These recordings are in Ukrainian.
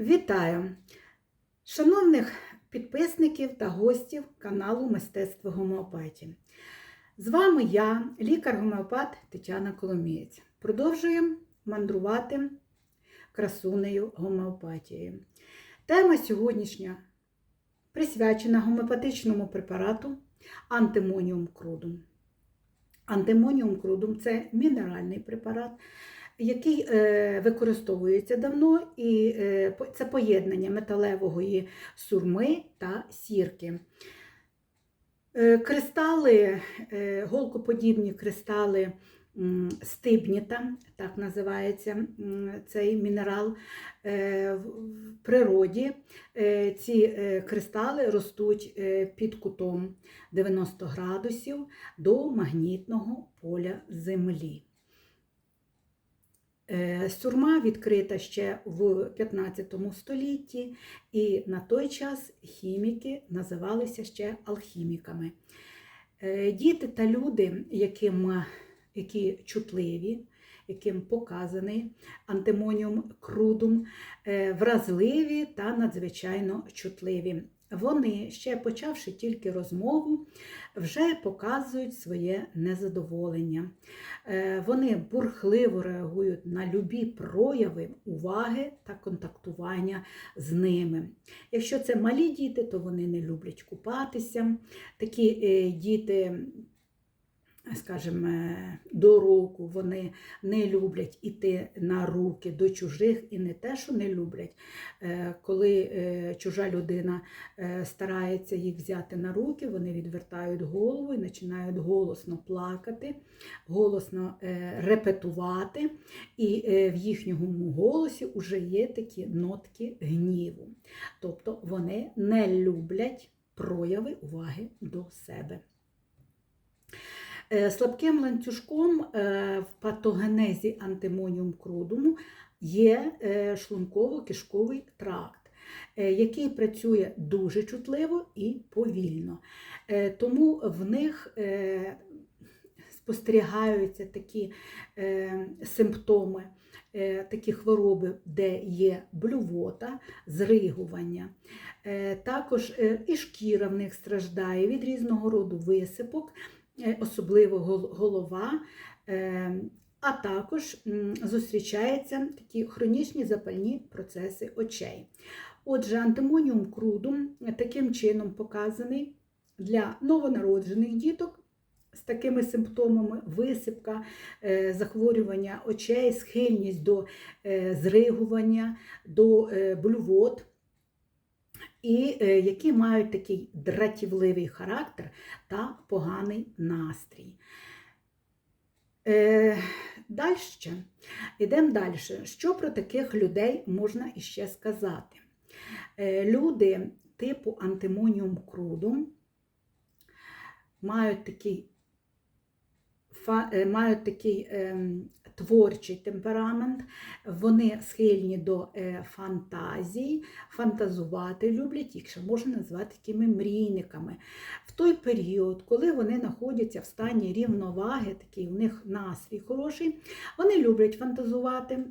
Вітаю! Шановних підписників та гостів каналу Мистецтво гомеопатії. З вами я, лікар-гомеопат Тетяна Коломієць. Продовжуємо мандрувати красунею гомеопатією. Тема сьогоднішня присвячена гомеопатичному препарату антимоніум крудум. Антимоніум крудум це мінеральний препарат, який е, використовується давно, і е, це поєднання металевої сурми та сірки. Е, Кристали, голкоподібні кристали стибніта, так називається цей мінерал. В природі ці кристали ростуть під кутом 90 градусів до магнітного поля Землі. Е, Сурма відкрита ще в 15 столітті, і на той час хіміки називалися ще алхіміками. Е, Діти та люди, яким, які чутливі, яким показаний антимоніум крудум, е, вразливі та надзвичайно чутливі. Вони, ще почавши тільки розмову, вже показують своє незадоволення. Е, Вони бурхливо реагують на любі прояви уваги та контактування з ними. Якщо це малі діти, то вони не люблять купатися. Такі е, діти, скажімо, е, до року вони не люблять іти на руки до чужих і не те, що не люблять, е, коли е, чужа людина старається їх взяти на руки, вони відвертають голову і починають голосно плакати, голосно репетувати, і в їхньому голосі вже є такі нотки гніву. Тобто вони не люблять прояви уваги до себе. Е, Слабким ланцюжком е, в патогенезі антимоніум крудуму є е, шлунково-кишковий тракт, який працює дуже чутливо і повільно. Тому в них спостерігаються такі симптоми, такі хвороби, де є блювота, зригування. Також і шкіра в них страждає від різного роду висипок, особливо голова. е, А також зустрічаються такі хронічні запальні процеси очей. Отже, антимоніум крудум таким чином показаний для новонароджених діток з такими симптомами висипка, е, захворювання очей, схильність до е, зригування, до е, блювот, і е, які мають такий дратівливий характер та поганий настрій. Далі. Йдемо далі. Що про таких людей можна іще сказати? Е, Люди типу антимоніум крудум мають такий, е, мають такий ем, творчий темперамент, вони схильні до фантазії, фантазій, фантазувати люблять, їх ще можна назвати такими мрійниками. В той період, коли вони знаходяться в стані рівноваги, такий у них настрій хороший, вони люблять фантазувати.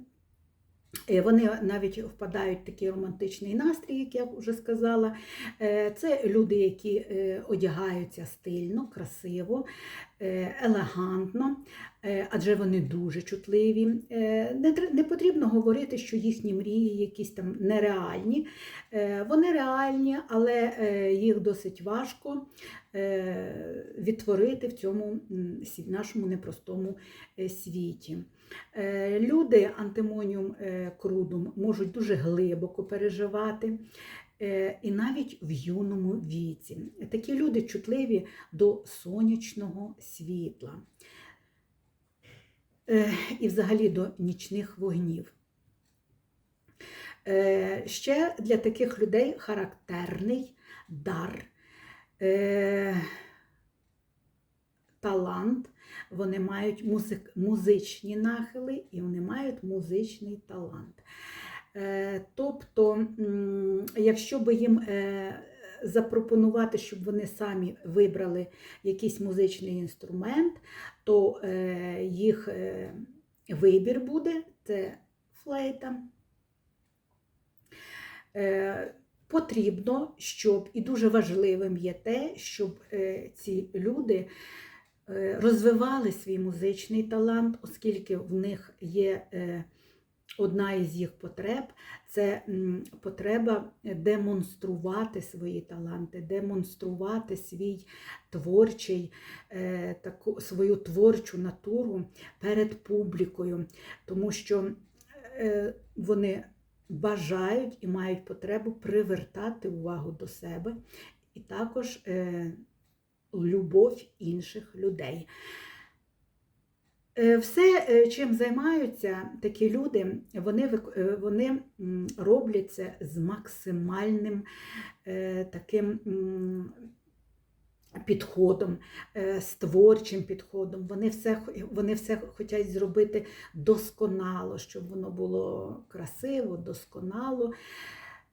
Е, Вони навіть впадають в такий романтичний настрій, як я вже сказала. Е, Це люди, які е, одягаються стильно, красиво, елегантно, адже вони дуже чутливі. Не, потрібно говорити, що їхні мрії якісь там нереальні. Вони реальні, але їх досить важко відтворити в цьому нашому непростому світі. Е, Люди антимоніум е, крудум можуть дуже глибоко переживати. е, І навіть в юному віці. Такі люди чутливі до сонячного світла і взагалі до нічних вогнів. Ще для таких людей характерний дар, е, талант. Вони мають музик, музичні нахили і вони мають музичний талант. Е, Тобто, якщо би їм е, запропонувати, щоб вони самі вибрали якийсь музичний інструмент, то е, їх вибір буде це флейта. потрібно, щоб і дуже важливим є те, щоб ці люди розвивали свій музичний талант, оскільки в них є е, одна із їх потреб це потреба демонструвати свої таланти, демонструвати свій творчий, е, таку, свою творчу натуру перед публікою, тому що е, вони бажають і мають потребу привертати увагу до себе. І також е, любов інших людей. Е, Все, е, чим займаються такі люди, вони, е, вони роблять це з максимальним таким підходом, з творчим підходом. Вони все, вони все хочуть зробити досконало, щоб воно було красиво, досконало.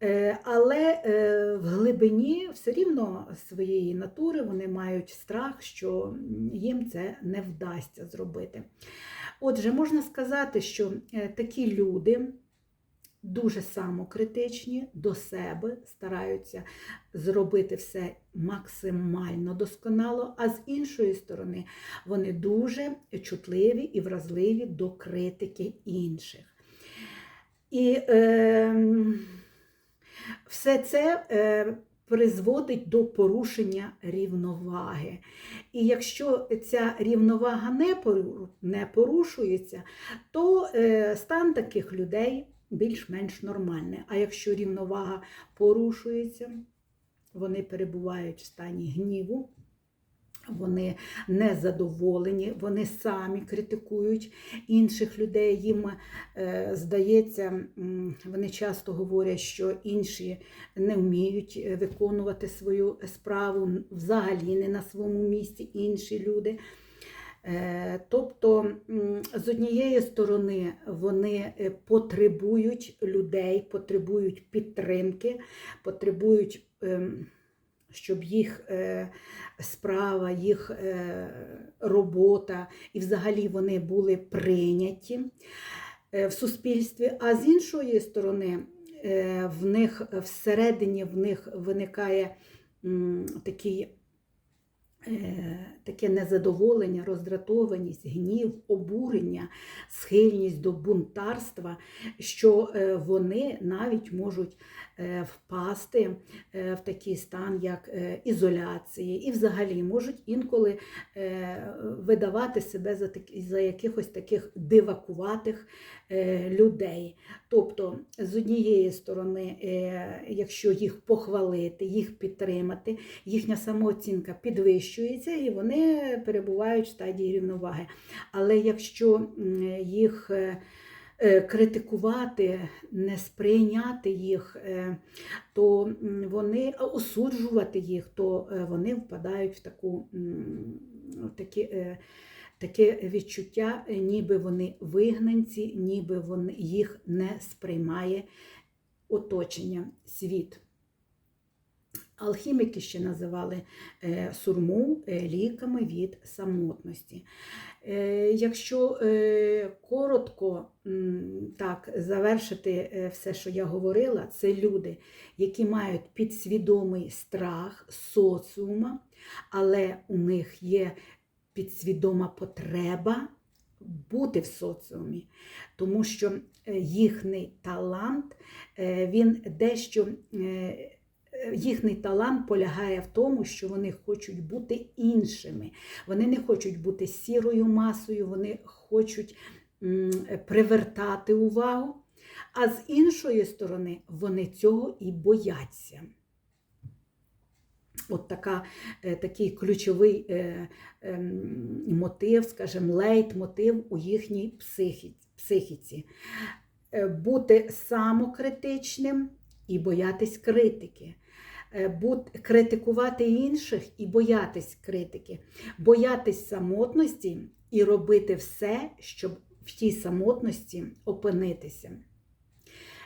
Е, Але е, в глибині все рівно своєї натури вони мають страх, що їм це не вдасться зробити. Отже, можна сказати, що е, такі люди дуже самокритичні до себе, стараються зробити все максимально досконало, а з іншої сторони, вони дуже чутливі і вразливі до критики інших. І е, все це е, призводить до порушення рівноваги. І якщо ця рівновага не, порушується, то е, стан таких людей більш-менш нормальний. А якщо рівновага порушується, вони перебувають в стані гніву. Вони незадоволені, вони самі критикують інших людей. Їм е, здається, вони часто говорять, що інші не вміють е, виконувати свою справу, взагалі не на своєму місці інші люди. Е, Тобто, з однієї сторони, вони потребують людей, потребують підтримки, потребують, ем, щоб їх е, справа, їх е, робота і взагалі вони були прийняті е, в суспільстві. А з іншої сторони, в них всередині в них виникає такий таке незадоволення, роздратованість, гнів, обурення, схильність до бунтарства, що вони навіть можуть впасти е, в такий стан, як е, ізоляції, і взагалі можуть інколи е, видавати себе за, за якихось таких дивакуватих е, людей. Тобто, з однієї сторони, е, якщо їх похвалити, їх підтримати, їхня самооцінка підвищується і вони перебувають в стадії рівноваги. Але якщо їх е, е, критикувати, не сприйняти їх, е, то вони осуджувати їх, то е, вони впадають в таку в такі. е, Таке відчуття, е, ніби вони вигнанці, ніби вони, їх не сприймає оточення, світ. Алхіміки ще називали е, сурму е, ліками від самотності. Е, Якщо е, коротко так завершити е, все, що я говорила, це люди, які мають підсвідомий страх соціума, але у них є підсвідома потреба бути в соціумі, тому що їхній талант, він дещо. Е, Їхній талант полягає в тому, що вони хочуть бути іншими. Вони не хочуть бути сірою масою, вони хочуть привертати увагу. А з іншої сторони, вони цього і бояться. От така, е, такий ключовий е, ем, мотив, скажімо, лейтмотив у їхній психі- психіці. Е, Бути самокритичним і боятись критики. Е, критикувати інших і боятись критики, боятись самотності і робити все, щоб в тій самотності опинитися.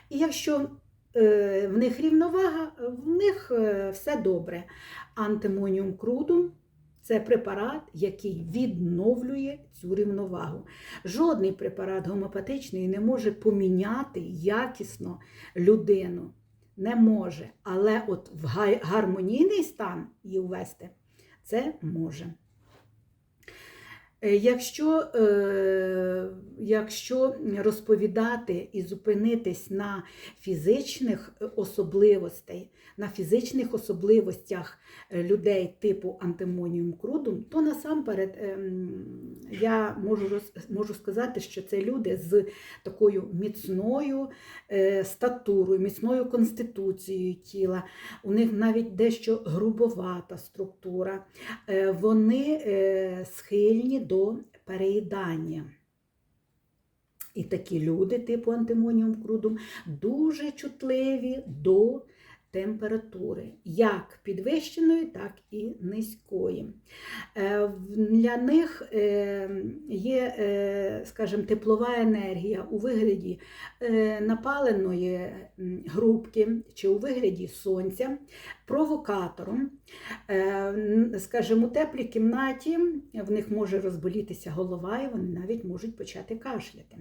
І якщо е, в них рівновага, в них е, все добре. Антимоніум крудум це препарат, який відновлює цю рівновагу. Жодний препарат гомеопатичний не може поміняти якісно людину. Не може. Але от в гармонійний стан її ввести це може. Е, Якщо, е, якщо розповідати і зупинитись на фізичних особливостей, на фізичних особливостях е, людей типу антимоніум крудум, то насамперед ем, я можу, можу сказати, що це люди з такою міцною статурою, міцною конституцією тіла, у них навіть дещо грубовата структура, вони схильні до переїдання. І такі люди, типу антимоніум крудум, дуже чутливі до температури, як підвищеної, так і низької. Е, Для них е, є, е, скажімо, теплова енергія у вигляді напаленої грубки чи у вигляді сонця провокатором. Е, Скажімо, у теплій кімнаті в них може розболітися голова, і вони навіть можуть почати кашляти.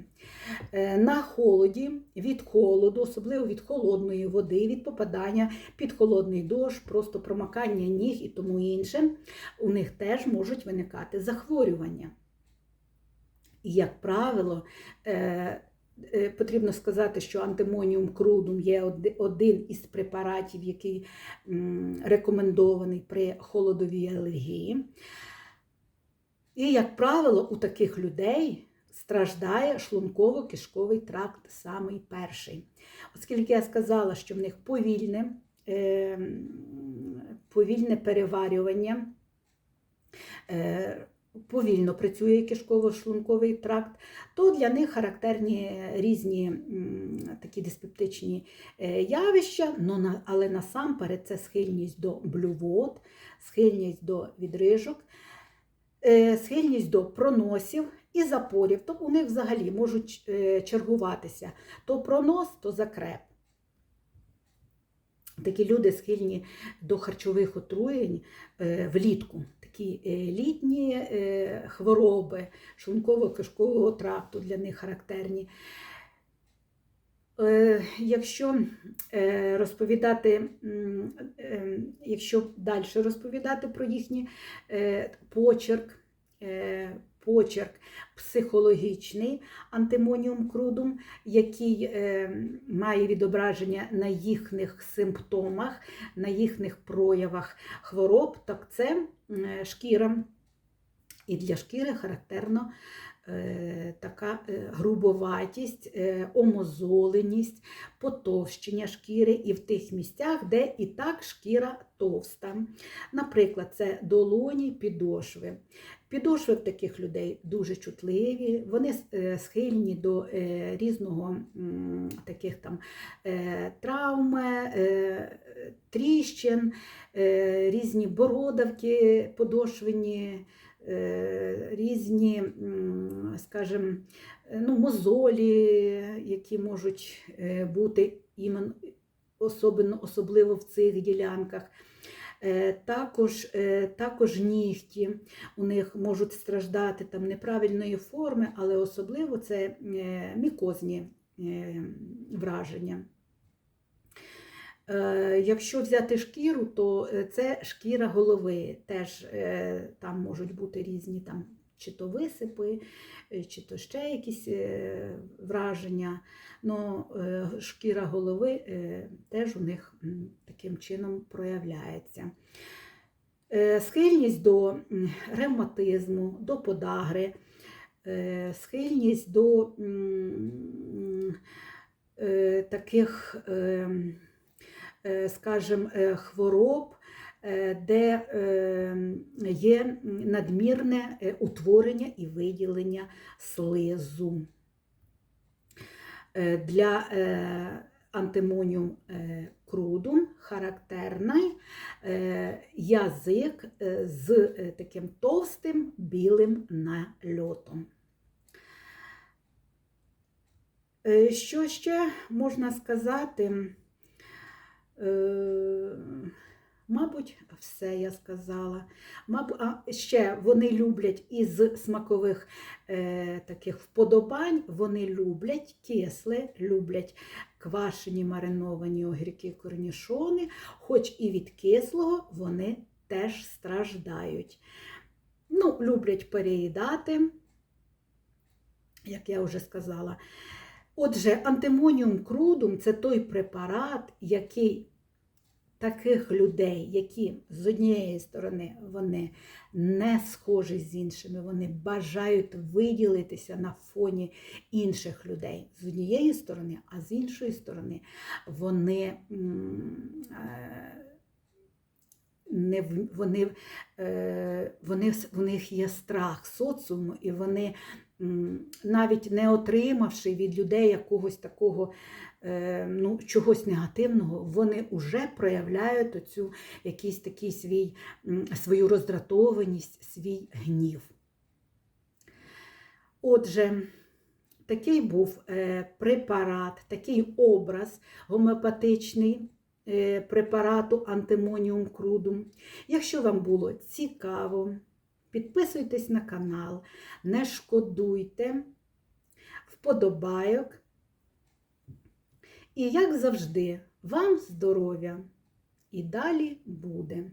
Е, На холоді, від холоду, особливо від холодної води, від попадання під холодний дощ, просто промакання ніг і тому інше, у них теж можуть виникати захворювання. І, як правило, е, потрібно сказати, що антимоніум крудум є один із препаратів, який рекомендований при холодовій алергії. І, як правило, у таких людей страждає шлунково-кишковий тракт самий перший. Оскільки я сказала, що в них повільне, е, повільне переварювання, е, повільно працює кишково-шлунковий тракт, то для них характерні різні такі диспептичні е, явища, на- але насамперед це схильність до блювот, схильність до відрижок, е, схильність до проносів і запорів. Тобто у них взагалі можуть е, чергуватися то пронос, то закреп. Такі люди схильні до харчових отруєнь е, влітку. Такі е, літні е, хвороби шлунково-кишкового тракту для них характерні. Якщо розповідати, якщо далі розповідати про їхній почерк, почерк психологічний антимоніум крудум, який е, має відображення на їхніх симптомах, на їхніх проявах хвороб, так це е, шкіра. І для шкіри характерно е, така е, грубоватість, е, омозоленість, потовщення шкіри і в тих місцях, де і так шкіра товста. Наприклад, це долоні, підошви. Підошви в таких людей дуже чутливі, вони е, схильні до е, різного таких там е, травм, тріщин, різні бородавки подошвені, різні, скажімо, ну, мозолі, які можуть бути особливо, особливо в цих ділянках. Е, Також, е, також нігті у них можуть страждати там неправильної форми, але особливо це е, мікозні враження. Якщо взяти шкіру, то це шкіра голови. Теж там можуть бути різні там, чи то висипи, е, чи то ще якісь е, враження. Но е, шкіра голови теж у них таким чином проявляється. Схильність до ревматизму, до подагри, схильність до таких, е, е, скажімо, хвороб, де е, є надмірне е, утворення і виділення слизу. Е, Для е, антимоніум е, крудум характерний е, язик е, з е, таким товстим білим нальотом. Е, Що ще можна сказати? Мабуть, все я сказала. Мабуть, а ще вони люблять із смакових е, таких вподобань, вони люблять кисле, люблять квашені мариновані огірки корнішони, хоч і від кислого вони теж страждають. Ну, люблять переїдати, як я вже сказала. Отже, антимоніум крудум це той препарат, який таких людей, які з однієї сторони вони не схожі з іншими, вони бажають виділитися на фоні інших людей з однієї сторони, а з іншої сторони вони. е, Не вони, е, вони, в- них є страх соціуму, і вони, навіть не отримавши від людей якогось такого ну, чогось негативного, вони вже проявляють оцю якийсь такий свій, свою роздратованість, свій гнів. Отже, такий був е, препарат, такий образ гомеопатичний е, препарату антимоніум крудум. Якщо вам було цікаво, підписуйтесь на канал, не шкодуйте, вподобайок. І як завжди, вам здоров'я і далі буде.